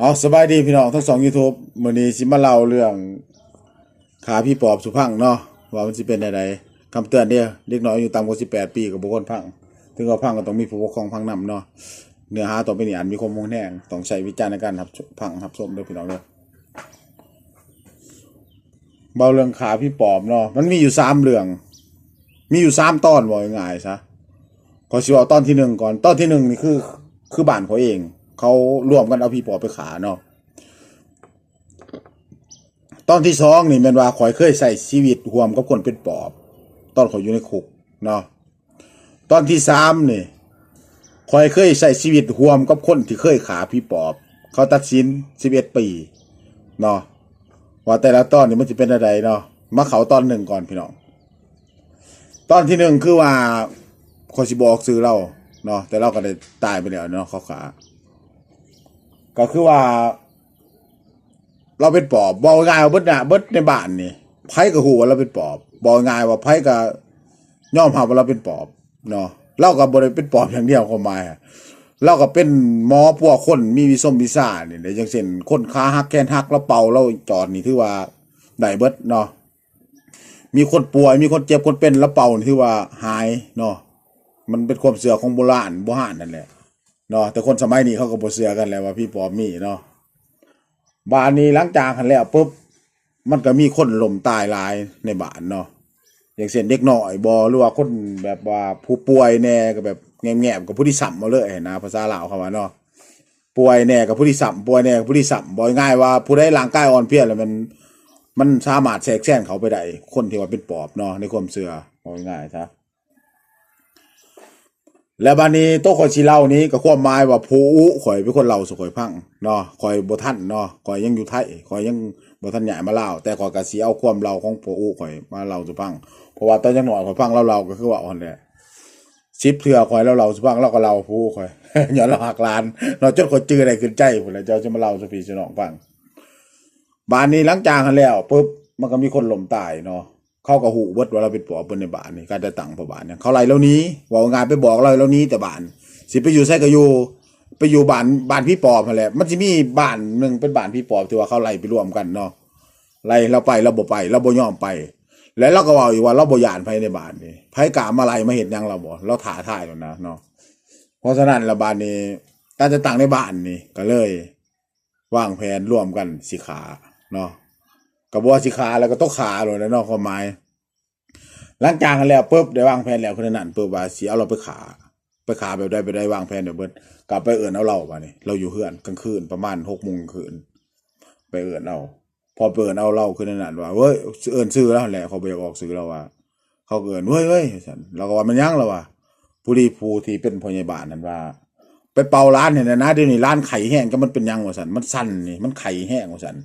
เอาสบายดีพี่น้องทั้งสอง YouTube มื้อนี้สิมาเล่าเรื่องขาพี่ปอบสุพังเนาะว่ามันสิเป็นไดๆคำเตือนเด้อเด็กน้อยอยู่ต่ำกว่า18ปีก็บ่ควรพัง ถึงว่าพังก็ต้องมีผู้ปกครองพังนำเนาะเนื้อหาต่อไปนี้อาจมีความรุนแรงต้องใช้วิจารณ์ในการรับพังรับชมด้อพี่น้องเด้อเบาเรื่องขาพี่ปอบเนาะมันมีอยู่สามเรื่อง มีอยู่สามตอนว่าง่ายๆซะขอชิเอาตอนที่หนึ่งก่อนตอนที่หนึ่งนี่คือคือบ้านเขาเอง เขาร่วมกันเอาพี่ปอบไปขาเนาะตอนที่สองนี่แมนว่าข่อยเคยใส่ชีวิตรวมกับคนเป็นปอบ ตอนเขาอยู่ในคุกเนาะตอนที่สามนี่ข่อยเคยใส่ชีวิตรวมกับคนที่เคยขาพี่ปอบ เขาตัดสินสิบเอ็ดปีเนาะว่าแต่ละตอนนี่มันจะเป็นอะไรเนาะมาเขาตอนหนึ่งก่อนพี่น้อง ตอนที่หนึ่งคือว่าคนสิบอกซื้อเราเนาะแต่เราก็ได้ตายไปแล้วเนาะเขาขา ก็คือว่า เราเป็นปอบบอกง่ายว่าเบิดน่ะเบิดในบ้านนี่ไพ่กับหูว่าเราเป็นปอบบอกง่ายว่าไพ่กับย่อมหาว่าเราเป็นปอบเนาะเรากับบริเป็นปอบอย่างเดียวความายอะเราก็เป็นหมอพวกคนมีวิสมวิซ่าเนี่ยอย่างเช่นคนขาหักแขนหักแล้วเป่าเราจอดนี่ถือว่าได้เบิดเนาะมีคนป่วยมีคนเจ็บคนเป็นแล้วเป่านี่ถือว่าหายเนาะมันเป็นความเสื่อของโบราณโบราณนั่นแหละ เนาะแต่คนสมัยนี้เขาก็บ่เสือกันแล้วว่าพี่ปอบมีเนาะบ้านนี้หลังจากหันแล้วปุ๊บมันก็มีคนล้มตายหลายในบ้านเนาะอย่างเช่นเด็กน้อยบ่หรือว่าคนแบบว่าผู้ป่วยแน่ก็แบบแง่ๆกับผู้ที่สัมมาเลยนะภาษาลาวเขาว่าเนาะป่วยแน่กับผู้ที่สัมป่วยแน่กับผู้ที่สัมบ่ง่ายว่าผู้ใดร่างกายอ่อนเพลียแล้วมันมันสามารถแทรกแซงเขาไปได้คนที่ว่าเป็นปอบเนาะในความเชื่อบ่ง่ายๆซะ แล้วบานี้โต๊ะข่อยสิเล่านี้ก็ความหมายว่าผู้อุข่อยเป็นคนเล่าสุข่อยพังเนาะข่อยบ่ทันเนาะข่อยยังอยู่ไทยข่อยยังบ่ทันย้ายมาเล่าแต่ข่อยก็สิเอาความเล่าของผู้อุข่อยมาเล่าสุพังเพราะว่าตอนยังหน้อยข่อยฟังเล่าๆก็คือว่าอ่อนแหละสิบเทื่อข่อยเล่าๆสุพังเราก็เล่าผู้ข่อยอย่าเราหักล้านเนาะจนข่อยจื้อได้ขึ้นใจพุ่นแล้วเจ้าจะมาเล่าสุพี่สน้องฟังบ้านนี้หลังจากหันแล้วปุ๊บมันก็มีคนล้มตายเนาะ เขาก็หูเบิดว่าเราเป็นปอบเพิ่นในบ้านนี่การจะตั้งพอบานเนี่ยเขาไล่แล้วนี้บอกงานไปบอกเราแล้วนี้แต่บ้าน สิไปอยู่ใส่ก็อยู่ไปอยู่บ้านบ้านพี่ปอบนั่นแหละมันจะมีบ้านหนึ่งเป็นบ้านพี่ปอบที่ว่าเขาไล่ไปรวมกันเนาะไล่เราไปเราบ่ไปเราบ่ยอมไป แล้วเราก็เว่าอยู่ว่าเราบ่ยานภายในบ้านนี่ไผกล้ามาไล่มาเห็นยังเราบ่เราถ่าท่ายแล้วนะเนาะเพราะฉะนั้นละบ้านนี้การจะตั้งในบ้านนี่ก็เลย วางแผนร่วมกันสิขาเนาะ ก็บ่ว่าสิขาแล้วก็ต้องขาเลยนะเนาะความหมายหลังจากนั้นแล้วปุ๊บได้วางแผนแล้วคนนั้นปุ๊บว่าสิเอาเราไปขา ไปขาแบบได้ไปได้วางแผนเดี๋ยวเบิดกลับไปเอื่นเอาเรามานี่เราอยู่เฮือนกลางคืนประมาณหกโมงคืน ไปเอื่นเอาพอเปิดเอาเราคือนั่นว่าเว้ยเอื่นซื้อแล้วแหละเขาไปออกซื้อเราว่า เขาเอื่นเว้ยเว้ยฉันเราก็ว่ามันยังแล้วว่าผู้ดีผู้ที่เป็นพยาบาลนั่นว่า ไปเป่าร้านเนี่ยนะเดี๋ยวนี้ร้านไข่แห้งก็มันเป็นยังว่าสันมันสั่นนี่มันไข่แห้งว่าสัน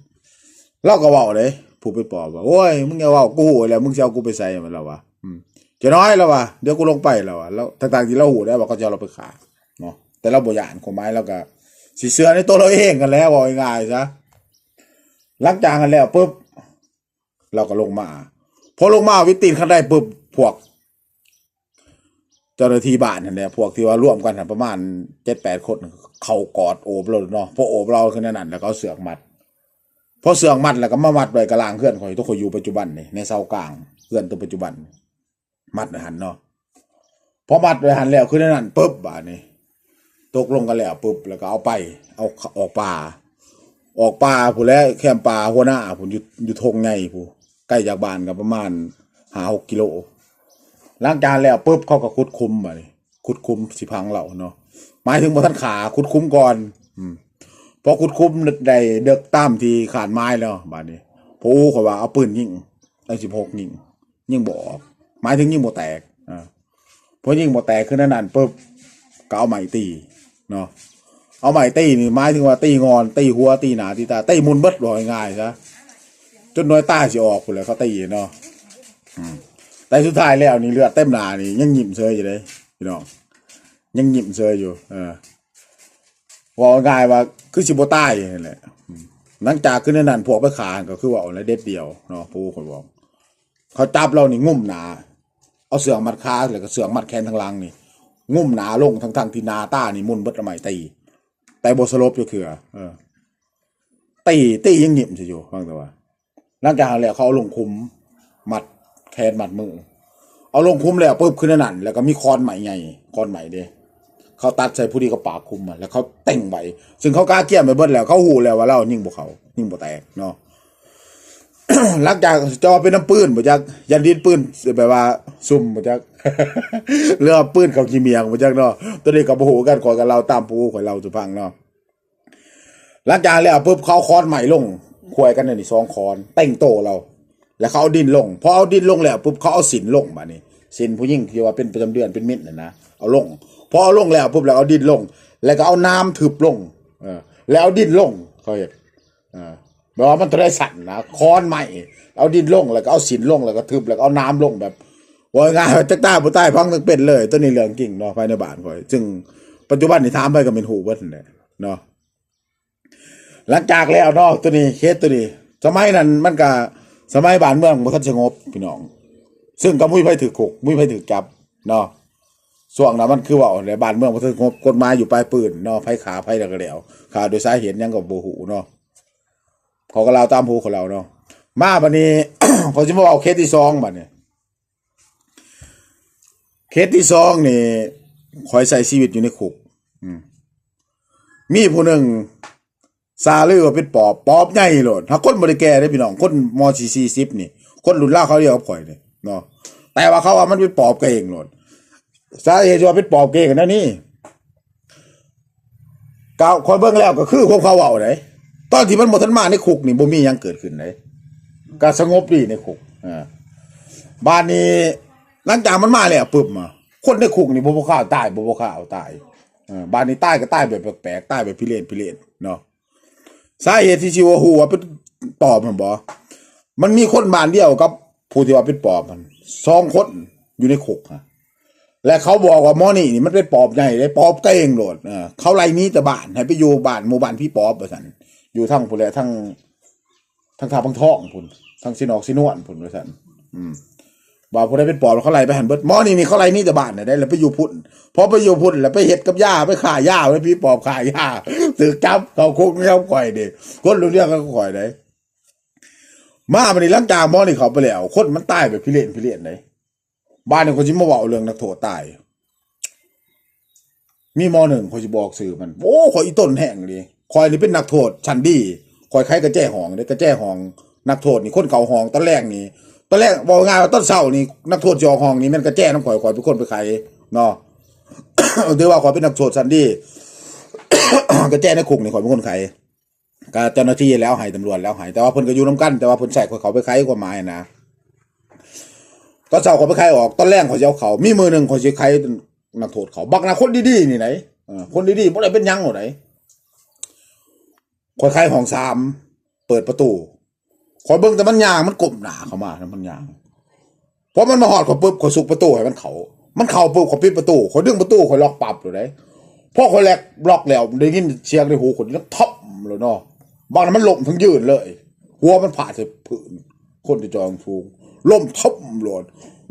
เราก็เว่าเลยผู้ไปปอบว่าโอ้ยมึงอย่าเว่ากูแล้วมึงจะเอากูไปใส่มันแล้ววะอืมจะน้อยแล้ววะเดี๋ยวกูลงไปแล้ววะแล้วต่างๆที่เราหูได้ว่าเขาจะเราไปขาเนาะแต่เราบ่ยานของไม้แล้วก็สีเสื้อในตัวเราเองกันแล้วบอกง่ายๆซะลังจากกันแล้วปุ๊บเราก็ลงมาพอลงมาวิตีนขั้นได้ปุ๊บพวก เจ้าหน้าที่บ้านนั่นแหละพวกที่ว่าร่วมกันประมาณเจ็ดแปดคน เขากอดโอบเราเนาะพอโอบเราขึ้นนั่นแล้วก็เอาเสือกมัด พอเสื่อกมัดแล้วก็มามัดไว้กลางเพื่อนข่อยทุกคนอยู่ปัจจุบันนี่ในเสากลางเพื่อนตัวปัจจุบัน มัดไว้หันเนาะพอมัดไว้หันแล้วขึ้นนั่นปุ๊บบานี่ตกลงกันแล้วปุ๊บแล้วก็เอาไป เอาออกป่า ออกป่าผู้แล้วแคมป์ป่าหัวหน้าผู้อยู่อยู่ทงไงผู้ใกล้จากบ้านก็ประมาณหาหกกิโลหลังจากแล้วปุ๊บเขาก็คุดคุมมานี่คุดคุมสิพังเราเนาะหมายถึงบ่ท่านขาคุดคุมก่อน อืม พอคุดคุมได้เด็กตามที่ขาดไม้แล้วบาดนี้ผู้เขาว่าเอาปืนยิงได้สิบหกยิงยิงบ่ออกหมายถึงยิงบ่แตกอ่าพอยิงบ่แตกขึ้นนั่นปุ๊บก็เอาไม้ตีเนาะเอาไม้ตีนี่หมายถึงว่าตีงอนตีหัวตีหนาตีตาตีมุนเบิดบ่ง่ายซะจนน้อยตาสิออกพุ่นแหล้วเขาตีเนาะแต่สุดท้ายแล้วนี่เลือดเต็มหนานี่ยังหยิมเซยอยู่เลยพี่น้องยังหยิมเซยอยู่เออ ว่าง่ายว่าคือสิบใตายนั่แหละหลังจากขึ้นนั่นพวกไปขาก็คือว่าเอาอะไรเด็ดเดียวเนาะผู้คนบอกเขาจับเรานี่งุ่มหนา เอาเสือมัดขาแล้วก็เสือมัดแขนทางลังนี่งุ่มหนาลงทั้งทางที่นาตานี่มุนเบิดละไมตีแต่บสลบอยู่คือเออตีตียังหยิบสิอยู่ฟังแต่ว่าหลังจากแล้วเขาเอาลงคุมมัดแขนมัดมือเอาลงคุมแล้วปุ๊บขึ้นนั่นแล้วก็มีคอนใหม่ไงคอนใหม่เด้ เขาตัดใส่ผู้ดีก็ปากคุมมันแล้วเขาเต่งไวซึ่งเขากล้าเกี่ยมไปเบิดแล้ว เขาหูแล้วว่าเรายิ่งบ่เขายิ่งบ่แตกเนาะหลังจากจอเป็นน้ำปืนบ่จักยันดินปืนแบบว่า ซุ่มบ่จักเรือปืนเขาขี้เมียงบ่จักเนาะตัวนี้ก็บ่ฮู้กันขอยกับเราตามผู้ขอยเราสุพังเนาะหลังจากแล้วปุ๊บเขาคอนใหม่ลงควยกันนี่สองคอนแต่งโตเรา แล้วเขาเอาดินลงพอเอาดินลงแล้วปุ๊บเขาเอาสินลงมานี่สินผู้หญิงที่ว่าเป็นประจำเดือนเป็นมิตรน่ะนะเอาลง พอเอาลงแล้วปุ๊บแล้วเอาดินลง แล้วก็เอาน้ำทึบลงเออแล้วเอาดินลงเขาเห็นเออแบบว่ามันตัวได้สั่นนะคอนใหม่เอาดินลงแล้วก็เอาสินลงแล้วก็ทึบแล้วก็เอาน้ำลงแบบว่าง่ายจักใต้ผู้ใต้พังทั้งเป็นเลย ตัวนี้เรื่องจริงเนาะภายในบ้านคอยซึ่งปัจจุบันนี่ถามไปก็เป็นหูเบิดนั่นแหลเนาะหลังจากแล้วเนาะตัวนี้เคสตัวนี้ สมัยนั้นมันก็สมัยบ้านเมืองบ่ทันสงบพี่น้อง ซึ่งก็มุ้ยไผถือคุกมุ้ยไผถือจับเนาะ ช่วงนั้นมันคือว่าในบ้านเมืองบ่ทันสงบกฎหมายอยู่ปลายปืนเนาะไผขาไผแล้วก็แล้วขาโดยสาเหตุยังก็บ่ฮู้เนาะเขาก็เล่าตามผู้ของเราเนาะมาบัดนี้เขาสิมาเอาเคสที่สองบัดนี้เคสที่สองนี่คอยใส่ชีวิตอยู่ในคุกมีผู้หนึ่งซาลือว่าเป็นปอบปอบใหญ่โลดถ้าคนบริแกได้พี่น้องคนมสี่สี่สิบนี่ คนรุ่นล่าเขาเรียกว่าข่อยนี่เนาะแต่ว่าเขาว่ามันเป็นปอบเก่งโลด สาเหตุว่าเป็นปอบเก่งกันนะนี่กาวคนเบิ่งแล้วก็คือพวกเขาเอาไหนตอนที่มันหมดทันมาในคุกนี่บ่มีหยังเกิดขึ้นไหนก็สงบดีในคุกอ่าบ้านนี้หลังจากมันมาแล้วปึ๊บมา คนในคุกนี่บ่บ่ข้าวตายบ่บ่ข้าวตายอ่าบ้านนี้ตายก็ตายแบบแปลกๆตายแบบพิเรนพิเรนเนาะสาเหตุที่ชื่อว่าหัวเป็นปอบมันบอมันมีคนบ้านเดียวกับผู้ที่ว่าเป็นปอบมันสองคนอยู่ในคุกฮะ และเขาบอกว่าหมอนี่นี่มันเป็นปอบใหญ่เลยปอบเก่งโหลดเออเขาไล่นี้แต่บ้านให้ไปอยู่บ้านหมู่บ้านพี่ปอบประสันอยู่ทั้งพุ่นแหละทั้งทั้งทาพังทองพุ่นทั้งสินออกสินวนพุ่นประสันอืมว่าผู้เป็นปอบเขาไล่ไปหันเบิดหมอนี่นี่เขาไล่นี้แต่บ้านเนี่ยได้แล้วไปอยู่พุ่นพอไปอยู่พุ่นแล้วไปเห็ดกับย่าไปข่าย่าไปพี่ปอบข่าย่าตึกจับเขาคุกไม่เขาข่อยเด็กคนรู้เรื่องก็ข่อยได้มาบันนี้หลังจากหมอนี่เขาไปแล้วคนมันตายแบบพิเรนพิเรนเลย บ้านนี่คนที่มาบอกเรื่องนักโทษตาย มีมอหนึ่งคอยจะบอกสื่อมัน โอ้คอยอีต้นแห้งเลยคอยนี่เป็นนักโทษชั้นดีคอยใครกระแจ้หองเลยกระแจ้หอง นักโทษนี่คนเก่าหองตอนแรกนี่ตอนแรกบอกงายว่าต้นเศร้านี่นักโทษจองหองนี่มันกระแจ้น้ำข่อยข่อยเป็นคนไปไขเนาะถือว่าข่อยเป็นนักโทษชั้นดีกระแจ้ในคุกนี่ข่อยเป็นคนไขก็เจ้าหน้าที่แล้วให้ตำรวจแล้วให้แต่ว่าเพิ่นก็อยู่น้ำกันแต่ว่าเพิ่นใส่ข่อยเขาไปไขกฎหมายนะ ตอนเช้าข่อยไปไขออกตอนแรกข่อยจะเอาเขามีมือหนึ่งข่อยจะไขนักโทษเขาบักนะคนดีๆนี่ไหนเออคนดีๆบ่ได้เป็นหยังหรอไหนข่อยไขห้องสามเปิดประตูข่อยเบิ่งแต่มันยางมันกลมหนาเข้ามาแล้วมันยางพอมันมาหอดข่อยปุ๊บข่อยสุกประตูให้มันเขา มันเข้าปุ๊บข่อยปิดประตูข่อยดึงประตูข่อยล็อกปรับอยู่ไหนพอคนแรกล็อกแล้วได้ยินเสียงในหูคนแล้วทับเลยเนาะบางนั้นมันหล้มทั้งยืนเลย หัวมันผ่าใส่พื้นคนที่จองฟูง ล้มทบโหลด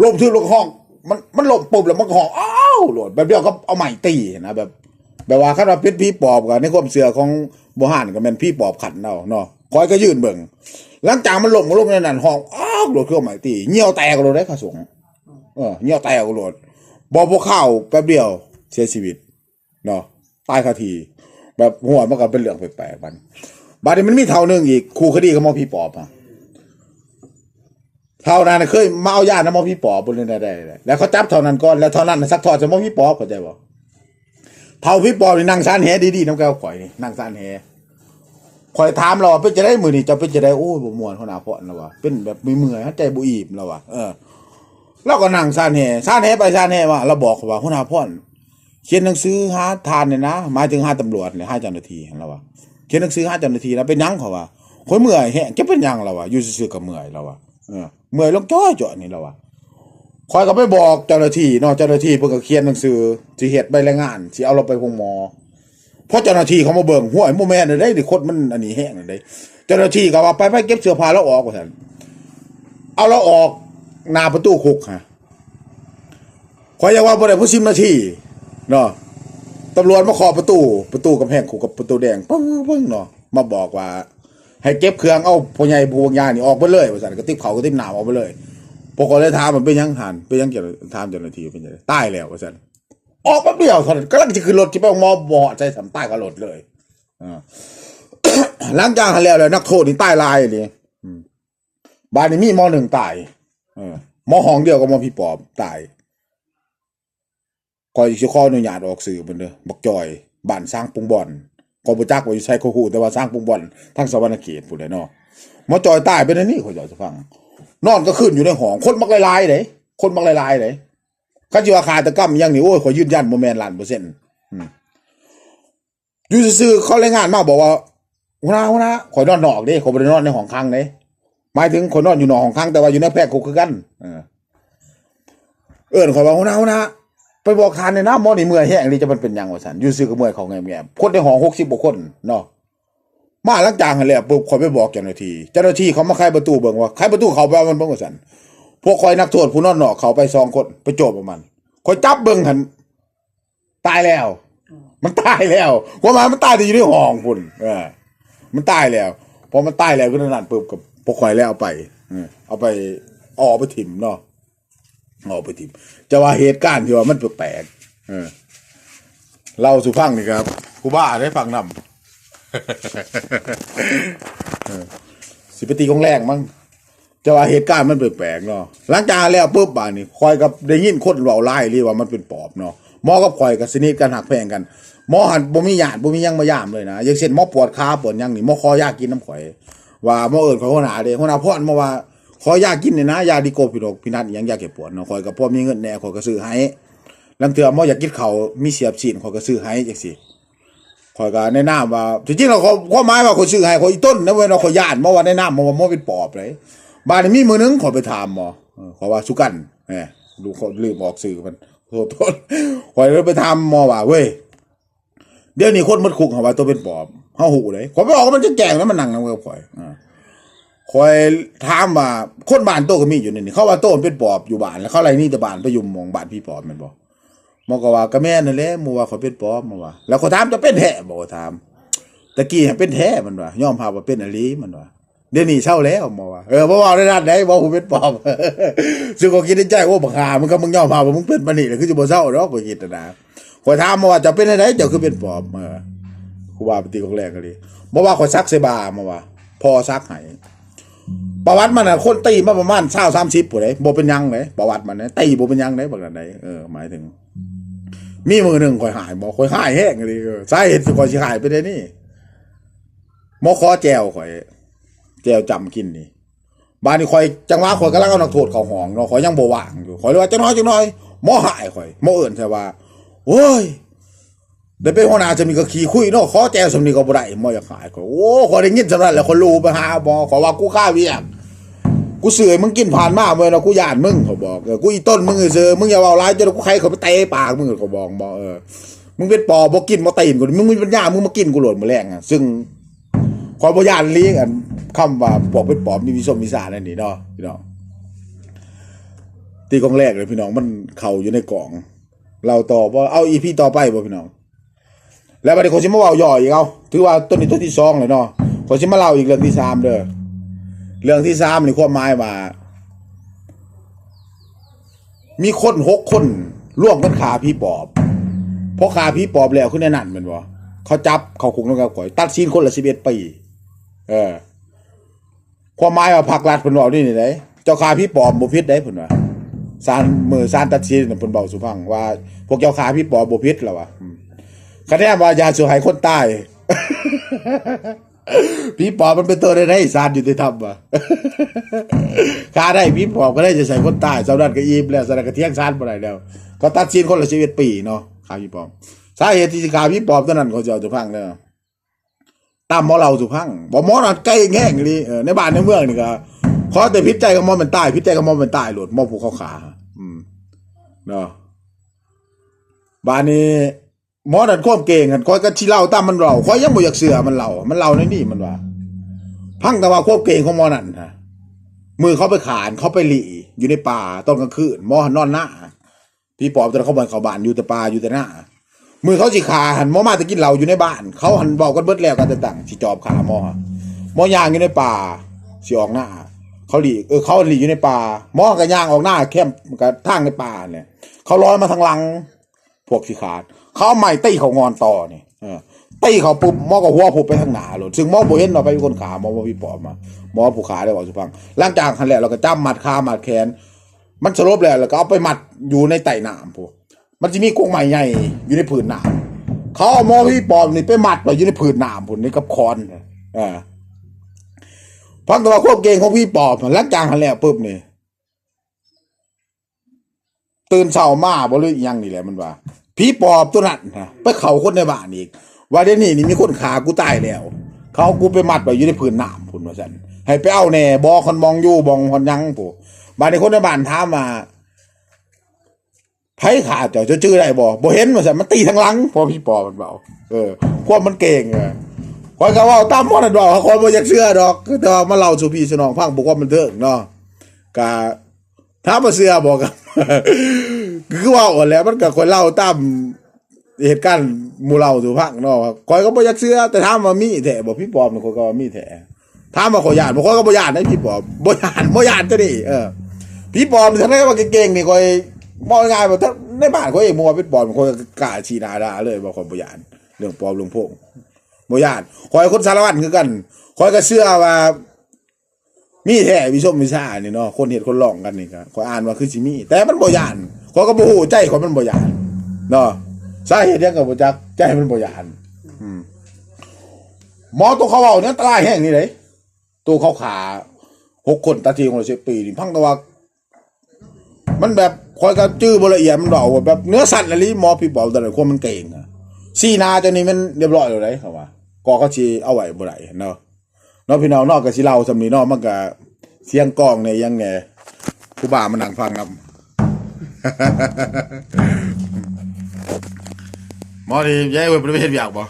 ล้มที่ลงห้อง มันมันล้มปุ๊บแล้วมันก็ห้องอ้าวโหลดแบบเดียวก็เอาใหม่ตีนะแบบแบบว่าคันว่าเป็นพี่ปอบกันในความเชื่อของโบราณก็แม่นพี่ปอบขันเอาเนาะคอยก็ยืนเบิ่งหลังจากมันล้มก็ล้มในนั้นห้องอ้าวโหลดเครื่องใหม่ตีเหี่ยวแตกเลยได้ข้าสงฆ์เออเหี่ยวแตกโหลดบ่พวกข้าวแป๊บเดียวเสียชีวิตเนาะตายคาที แบบหัวมันก็เป็นเรื่องแปลกๆมันบาดนี้มันมีเท่านึงอีกครูคดีกับหมอพี่ปอบอะ เท่านั้นนะเคยมาเอาญาตินะมอพี่ปอบนนี้ได้แล้วเขาจับเท่านั้นก่อนแล้วเท่านั้นนะซักทอดจากหมอพี่ปอบเข้าใจบ่เท่าพี่ปอบนี่นั่งซานแหดีๆน้ำแก้วข่อยนี่นั่งซานแหข่อยถามเราเป็นจะได้มือนี่จะเป็นจะได้โอ้บมวนหัวหน้าพ่อแล้วว่ะเป็นแบบมีเมื่อยหายใจบ่อิ่มแล้ววะเออเราก็นั่งซานแหซานแหไปซานแหว่าเราบอกว่าหัวหน้าพ่อเขียนหนังสือหาทานเนี่ยนะหมายถึงหาตำรวจเนี่ยหาเจ้าหน้าที่เราว่าเขียนหนังสือหาเจ้าหน้าที่แล้วเป็นยังเขาว่าคนเมื่อยแฮะจะเป็นยังเราว่าอยู่ซื่อๆกับเมื่อยเราว่า เออเมื่อยลงจ้อยจ่อนี่เราว่าคอยก็ไปบอกเจ้าหน้าที่เนาะเจ้าหน้าที่เพิ่นก็เขียนหนังสือสิเฮ็ดใบรายงานสิเอาเราไปพงหมอเพราะเจ้าหน้าที่เขามาเบิ่งห้วยบ่แม่นได้ดิคนมันอันนี้แห้งได้เจ้าหน้าที่ก็ว่าไปไปเก็บเสื้อผ้าแล้วออกว่าซั่นเอาเราออกหน้าประตูคุกฮะขอยอยากว่าบ่ได้ผู้10นาทีเนาะตำรวจมาเคาะประตู ประตูกำแพงขู่กับประตูแดงปึ้งปึ้งเนาะมาบอกว่า ให้เก็บเครื่องเอาพ่อใหญ่ผู้บางยานี่ออกไปเลยว่าซั่นกระติบเขากระติบหนามออกไปเลยพวกก็เลยถามมันเป็นยังหันเป็นยังเกี่ยวถามเจ้าหน้าที่เป็นยังตายแล้วว่าซั่นออกแป๊บเดียวทันกำลังจะขึ้นรถที่ไปมอบ่ใจสำใต้กับรถเลยอ่าหลังจากหันแล้วแล้วนักโทษนี่ตายลายนี่อืมบ้านนี้มีมอหนึ่งตายมอห้องเดียวกับมอพี่ปอบตายคอยสิขออนุญาตออกสื่อเพิ่นเด้อบักจอยบ้านสร้างปุงบ่อน ก็บ่จักว่าอยู่ไสโคฮูแต่ว่าสร้างปรุงบ่อนทั้งสวรรณเขตพุ่นแหละเนาะมอจอยตายเป็นอันนี้ขอยอยจะฟัง นอนก็ขึ้นอยู่ในห้องคนมักหลายๆเด้คนมักหลายๆเด้คันสิว่าฆาตะกรรมอยังนี่โอ้ยขอยยืนยันบ่แม่นล้านเปอร์เซ็นต์อืมอยู่ซื่อๆเขารายงานมาบอกว่าหัวหน้าหัวหน้าข่อยนอนนอกเด้ข่อยบ่ได้นอนในห้องค้างเด้หมายถึงข่อยนอนอยู่นอกห้องค้างแต่ว่าอยู่ในแพร่คุกคือกันเออเอิ้นข่อยว่าหัวหน้าหัวหน้า ไปบอกคานในน้ำมอนี่เมื่อยแห้งนี่จะมันเป็นยังวะสันยูซื่อก็เมื่อยเขาแงมๆคนในห้อง60กว่าคนเนาะมาหลังจากหันแล้วปุ๊บข่อยไปบอกเจ้าหน้าที่เจ้าหน้าที่เขามาไขประตูเบิ่งว่าไขประตูเขาไปเอามันเบิ่งว่าสันพวกข่อยนักโทษผู้นอนนอกเขาไปสองคนไปโจบประมันข่อยจับเบิ่งหันตายแล้ว มันตายแล้วว่ามามันตายแต่อยู่ในห้องพุ่นเออมันตายแล้วพอมันตายแล้วก็นั่นปุ๊บกับพวกข่อยแล้วเอาไปเออเอาไปออกไปถิ่มเนาะ เอาไปถิ่มจะว่าเหตุการณ์ที่ว่ามันแปลกๆเออเล่าสู่ฟังนี่ครับกูบ้าได้ฟังนำสิปตีกองแรงมั้งจะว่าเหตุการณ์มันแปลกๆเนาะหลังจากแล้วปุ๊บบ่านี่คอยกับได้ยินคนเว้าไล่เรียว่ามันเป็นปอบเนาะหมอกับคอยกับสนิทกันหักแพงกันหมอหันบ่มีญาติบ่มียังมายามเลยนะอย่างเช่นหมอปวดขาปวดยังนี่หมอคอยากกินน้ำข่อย ว่าหมอเอิญขอยหัวหน้าเด้หัวหน้าพ่อนมาว่า ขอยากกินเนี่ยนะยาดีโกพี่ดอกพี่นัดยังยาเก็บปวดเนาะคอยกับพ่อมีเงินแหน่คอยก็ซื้อให้ลังเทื่อมออยากกินเขามีเสียบฉีนคอยก็ซื้อให้จังซี่ข่อยก็แนะนำว่าจริงๆเราขาความหมายว่าคนซื้อให้ขอยอีต้นนะเว้ยเราะข่อยย่านเมื่อวันแนะนำมาว่าหมอเป็นปอบเลยบ้านนี้มีมือนึงขอไปถามหมอขอว่าสุกันแหมดูเขาลืมออกสื่อมันโทษโทษขอยเลยไปถามหมอว่าเว้ยเดี๋ยวนี้คนมันคุกเขาว่าตัวเป็นปอบเฮาหูเลยขอไปบอกว่ามันจะแก่งแล้วมันนั่งนำกับข่อยอ่า ข่อยถามว่าคนบ้านโตก็มีอยู่นี่เขาว่าโตมันเป็นปอบอยู่บ้านแล้วเขาอะไรนี่แต่บ้านไปยู่หมองบ้านพี่ปอบมันบ่หมอกว่าก็แม่นั่นแหละมู่ว่าเขาเป็นปอบมาว่า แล้วเขาถามจะเป็นแท้บ่ถามตะกี้เป็นแท้มันว่ายอมรับว่าเป็นอลีมันว่าเดี๋ยวนี้เช่าแล้วมอว่าเออบ่ว้าได้ด้านใดบ่ฮู้เป็นปอบซึ่งก็คิดในใจว่าบักหามึงก็มึงยอมรับว่ามึงเป็นปานนี้แล้วคือสิบ่เศร้าดอกก็คิดนะขอยถามมาว่าจะเป็นอะไรเจ้าคือเป็นปอบเออครูบาปฏิของแรกก็เลยบ่ว่าขอยซักใส่บามาว่าพอซักให้ ประวัติมันน่ะคนตีมาประมาณ20 30ผู้ใดบ่เป็นยังเลยประวัติมันนะตีบ่เป็นยังเลยบักนั้นใดเออหมายถึง มีมือหนึ่งข่อยหายบอกข่อยหายแห้งเลยเออสาเหตุที่ข่อยสิหายไปได้นี่หมอคอแจวข่อย แจวจำกินนี่บ้านนี้ข่อยจังหวะข่อยกำลังเอานักโทษเขาห้องเนาะข่อยยังบ่ว่างอยู่ข่อยเลยว่าจังน้อยจังน้อยหมอหายข่อยหมอเอิ่นใช่ว่าโอ้ย ได้เป็นหัวหน้าจะมีก็ขี่คุยเนาะขอแจวสำนีก็บ่ได้มออยากหายข่อโอ้ขอได้ยินสำนั้นแหล้วขอรู้ไปหาหมอขอว่ากูฆ่าเวียกกูเสือมึงกินผ่านมาเมื่อนะกูย่านมึงเขาบอกเออกูอีต้นมึงเสือมึงอย่าเอาร้ายจนกูใครเขาไปเตะปากมึงเขาบอกบอกเออมึงเป็นปอบอกกินมาตีนกูมึงมีปัญญามึงมากินกูหล่นมาแรงอะซึ่งความบ่ย่านเลี้ยงอันคำว่าปอบเป็นปอบนี่มีสมมีสานั่นนี่เนาะพี่น้องตีกองแรกเลยพี่น้องมันเข่าอยู่ในกล่อง เราต่อว่าเอาอีพีต่อไปบ่พี่น้อง แล้วบัดนี้คนสิมาเว้าย่ออีกเอาถือว่าต้นนี้ต้นที่สองเลยเนาะคนสิมาเล่าอีกเรื่องที่สามเด้อเรื่องที่สามนี่ความหมายว่ามีคนหกคนร่วมกันขาพี่ปอบเพราะขาพี่ปอบแล้วขึ้นในนั่นแมันบ่เขาจับเขาคุกแล้วก็ข่อย ตัดสินคนละสิบเอ็ดปี เออ ความหมายว่าภาครัฐเพิ่นบอกนี่นี่ไดเจ้าขาพี่ปอบบ่ผิดได้เพิ่นว่าศาลมือศาลตัดสินน่ะเพิ่าสุพังว่า พวกเจ้าขาพี่ปอบบ่ผิดแล้วว่ะ คะแนนว่ายาสิให้คนตายพี่ปอบมันเป็นตัวได้ได้สารอยู่ที่ทำวะค่าได้พี่ปอบก็ได้จะใส่คนตายสำนักก็อิ่มแล้วสำนักก็เที่ยงสารบ่ได้แล้ว ก็ตัดสินคนละชีวิตปีเนาะค่าพี่ปอบสาเหตุที่สิขาพี่ปอบตัวนั้นเขาจะเอาสุพังเนาะตามหมอเราสุพังบอกหมอนั่นใกล้แง่งนี่เออในบ้านในเมืองนี่ก็ขอแต่พิษใจกับหมอมันตายพิษใจกับหมอมันตายหลุดหมอผูกเขาขา อืมเนาะบ้านนี้ หมอนั่นความเก่งกันคอยก็ชี้เล่าตามมันเราคอยยังบ่อยากเสือมันเล่ามันเล่าในนี่มันว่า พังแต่ว่าควบเก่งของหมอนั่นฮะมือเขาไปขานเขาไปหลีอยู่ในป่าตอนกลางคืนหมอหันนอนหน้าพี่ปอบตอนเขาบ้านเขาบ้านอยู่แต่ป่าอยู่แต่หน้ามือเขาสิขาหันหมอมาจะกินเหล้าอยู่ในบ้าน เขาหันบอกกันเบิดแล้วกันต่างๆสิจอบขาหมอหมอย่างอยู่ในป่าสิออกหน้าเขาหลีเออเขาหลีอยู่ในป่าหมอกับย่างออกหน้าแคมกับทางในป่าเนี่ยเขาลอยมาทางหลัง พวกสิขาด เขาเอาไม้ตีเขางอนต่อนี่เออตีเขาปุ๊บหมอก็หัวผูไปทางหน้าเลยซึ่งหมอบ่เห็นเราไปคนขาหมอบ่พี่ปอบมาหมอผูขาได้บอกสุพังหลังจากคันแหละเราก็จ้ำมัดขามัดแขน มันสลบแล้วแล้วก็เอาไปมัดอยู่ในไต่น้ำพวกมันจะมีกงใหม่ใหญ่อยู่ในผืนน้ำเขาเอาหมอพี่ปอบนี่ไปมัดไว้อยู่ในผืนน้ำพุ่นนี่กับคอนเออพังตัวควบเก่งของพี่ปอบหลังจากคันแหละปุ๊บนี่ตื่นเช้ามาบ่รู้อิหยังนี่แหละมันว่า ผีปอบตัวนั้นนะไปเข้าคนในบ้านอีก ว่าเดี๋ยวนี้นี่มีคนขากูตายแล้ว เขากูไปมัดไว้อยู่ในพื้นน้ำพุ่นว่าซั่นให้ไปเอาแน่บ่คนมองอยู่บ่งคนยังปู่บ้านในคนในบ้านถามมาไผขาเจ้าจะชื่อได้บ่บ่เห็นว่าซั่นมันตีทางหลังพอพี่ปอบมันเบาเออความมันเก่งอะคอยก็เว้าตามบ่นั่นดอกคนบ่อยากเชื่อดอกคือแต่ว่ามาเล่าสู่พี่สู่น้องฟังบ่ความันเถิงเนาะกะถ้ามาเสือบอกกัน คือว่าอ่อนแล้วมันก็คอยเล่าตามเหตุการณ์มูเราสู่พังเนาะคอยก็บ่อยากเสือแต่ถามว่ามีแท้บ่พี่ปอบนี่คอยก็ว่ามีแท้ถามว่าขอยานบ่คอยก็บ่ยานได้พี่ปอบบ่ยานบ่ยานจะนี่เออพี่ปอบนี่ถ้าได้ว่าเก่งๆนี่คอยมองง่ายๆว่าถ้าในบ้านคอยเองมัวเป็นปอบคอยกล้าชี้หน้าด่าเลยว่าคอยบ่ยานเรื่องปอบเรื่องพวกบ่ยานคอยคนสารวัตรคือกันคอยก็เชื่อว่า มีแท้มีส้มมีชานี่เนาะคนเห็ดคนลองกันนี่ก็ขอยอ่านว่าคือสิมี แต่มันบ่ยานขอยก็บ่ฮู้ใจขอยมันบ่ยานเนาะสาเหตุหยังก็บ่จักใจมันบ่ยานอืมหมอตัวเขาเว้าเนี่ยตายแห้งนี่เลยตัวเขาขาหกคนตาทีของเราสิปีนี่พังตะว่ามันแบบคอยก็จื้อบละเอียดมันบอกว่าแบบเนื้อสัตว์อะไรหมอพี่บอกแต่ละคนมันเก่งอะซีนาตัวนี้มันเรียบร้อยแล้วเลยเขาว่าก็เขาสิเอาไว้บ่ได้เนาะ นาะพี่น้องนอกกับสิเราสำนีนอกมันก็เสียงกล้องเนี่ยยังไงผู้บ่ามันนั่งฟังครับหมอดีย้ายไปประเทศอยากบ่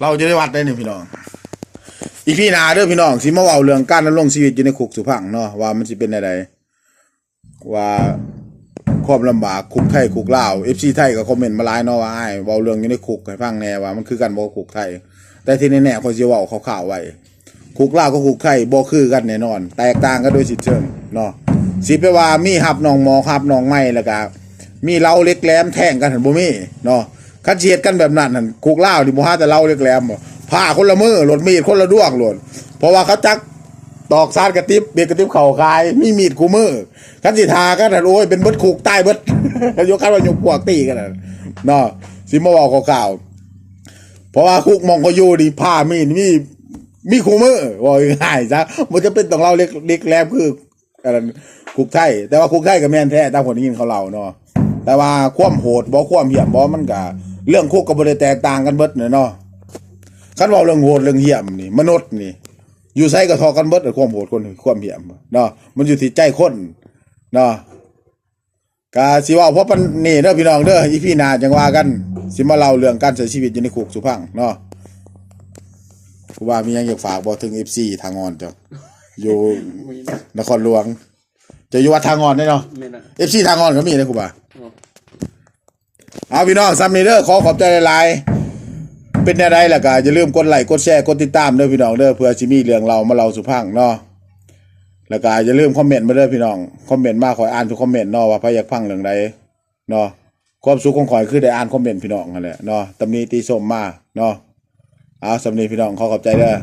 เราจะได้วัดได้นี่พี่น้อง อีพี่หนาเด้อพี่น้องสิมาเว้าเรื่องการดำรงชีวิตอยู่ในคุกสุพังเนาะว่ามันสิเป็นไดว่าความลำบากคุกไทยคุกลาว FC ไทยก็คอมเมนต์มาหลายเนาะว่าไอ้เว้าเรื่องอยู่ในคุกให้ฟังแน่ว่ามันคือกันบ่คุกไทย แต่ที่แน่ๆคนสิเว้าข่าวๆไว้คุกล่ากับคุกไข่บ่คือกันแน่นอน แตกต่างกันโดยสิ้นเชิงเนาะสิไปว่ามีหับน้องหมอหับน้องไม้แล้วก็มีเล้าเล็กแหลมแท่งกันหันบ่มีเนาะคันเฉียดกันแบบนั้นหันคุกล่าวนี่บ่ฮาแต่เล้าเล็กแหลมบ่ผ้าคนละมือรถมีดคนละด้วงโลดเพราะว่าเขาจักตอกซาดกระติบเบียดกระติบเข่าคาย มีมีดคูมือคันสิทากันหันโอ้ยเป็นเบิดคุกใต้เบิดยกกันว่ายกพวกตีกันเนาะสิมาเว้าข่าวๆ เพราะว่าคุกมองก็อยู่ดีผ้ามีดมีมีคู่มือว่าง่ายซะมันจะเป็นต้องเล่าเล็กเล็กแรมคืออะไรคุกไทยแต่ว่าคุกไทยกับแม่นแท้ตามคนที่ยินเขาเล่าเนาะแต่ว่าความโหดบ่ความเหี้ยมบ่มันก็เรื่องคุกก็บ่ได้แตกต่างกันเบิดเนาะคันว้าเรื่องโหดเรื่องเหี้ยมนี่ มนุษย์นี่ อยู่ไสก็ทอกันเบิดความโหดคนความเหี้ยมเนาะมันอยู่ที่ใจคนเนาะกาสิว่าเพราะปันนี่เด้อพี่น้องเด้ออีพี่นาจังว่ากัน สิมาเล่าเรื่องการเสียชีวิตอยู่ในคุกสุพังเนาะกูว่ามีหยังอยากฝากบอกถึง FC ทางออนจ้ะอยู่มีนครหลวง จะอยู่วัดทางออนได้เนาะ ไม่นะ FC ทางออนก็มีนะครูบาเอาพี่น้องซัมนี่เด้อขอขอบใจหลายๆเป็นแนวใดล่ะก็อย่าลืมกดไลค์กดแชร์กดติดตามเด้อพี่น้องเด้อเพื่อสิมีเรื่องเรามาเล่าสุพังเนาะแล้วก็อย่าลืมคอมเมนต์มาเด้อพี่น้องคอมเมนต์มาขอยอ่านทุกคอมเมนต์เนาะว่าใครอยากฟังเรื่องใดเนาะ ความสุขของข่อยคือได้อ่านคอมเมนต์พี่น้องนั่นแหละเนาะตำหนี้ตีสมมาเนาะเอาสำนีพี่น้องขอขอบใจเด้อ